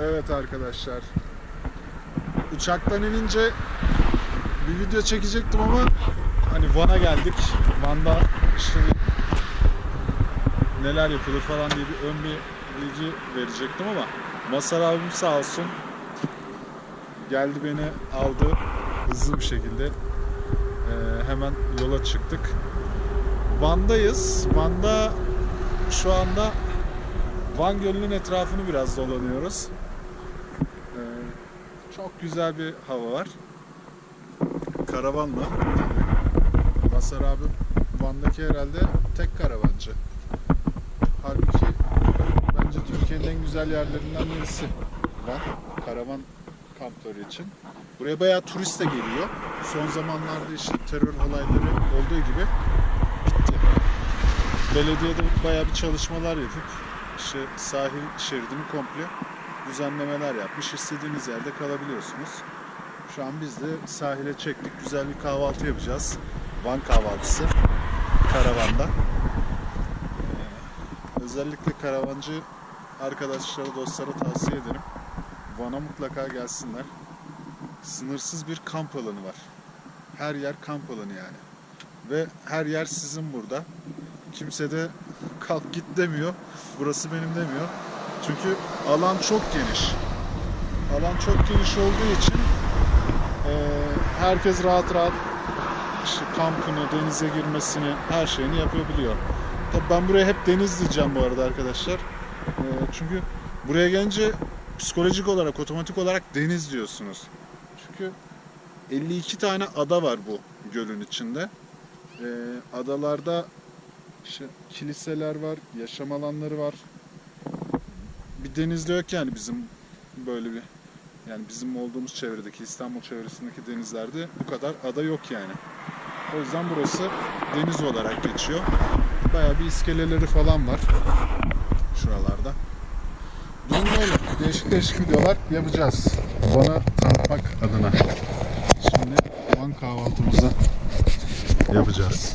Evet arkadaşlar. Uçaktan inince bir video çekecektim ama hani Van'a geldik. Van'da işte neler yapılır falan diye bir ön bir bilgi verecektim ama Masar abim sağ olsun geldi beni aldı hızlı bir şekilde Ee, hemen yola çıktık. Van'dayız. Van'da şu anda Van Gölü'nün etrafını biraz dolanıyoruz. Çok güzel bir hava var. Karavanla. Basar abi Van'daki herhalde tek karavancı. Halbuki bence Türkiye'nin en güzel yerlerinden birisi Van. Karavan kampları için. Buraya bayağı turist de geliyor. Son zamanlarda işte terör olayları olduğu gibi bitti. Belediyede bayağı bir çalışmalar yapıp işte sahil şeridini komple düzenlemeler yapmış. İstediğiniz yerde kalabiliyorsunuz. Şu an biz de sahile çektik. Güzel bir kahvaltı yapacağız. Van kahvaltısı. Karavanda. Ee, özellikle karavancı arkadaşlara, dostlara tavsiye ederim. Van'a mutlaka gelsinler. Sınırsız bir kamp alanı var. Her yer kamp alanı yani. Ve her yer sizin burada. Kimse de kalk git demiyor. Burası benim demiyor. Çünkü alan çok geniş. Alan çok geniş olduğu için eee, herkes rahat rahat işte kampını, denize girmesini, her şeyini yapabiliyor. Tabii ben buraya hep deniz diyeceğim bu arada arkadaşlar. Eee, çünkü buraya gelince psikolojik olarak, otomatik olarak deniz diyorsunuz. Çünkü 52 tane ada var bu gölün içinde. Eee, adalarda işte kiliseler var, yaşam alanları var. Bir denizde yok yani bizim böyle bir yani bizim olduğumuz çevredeki İstanbul çevresindeki denizlerde bu kadar ada yok yani. O yüzden burası deniz olarak geçiyor. Bayağı bir iskeleleri falan var şuralarda. Durum böyle. Değişik değişik videolar yapacağız. Bana tanıtmak adına. Şimdi Van kahvaltımızı yapacağız.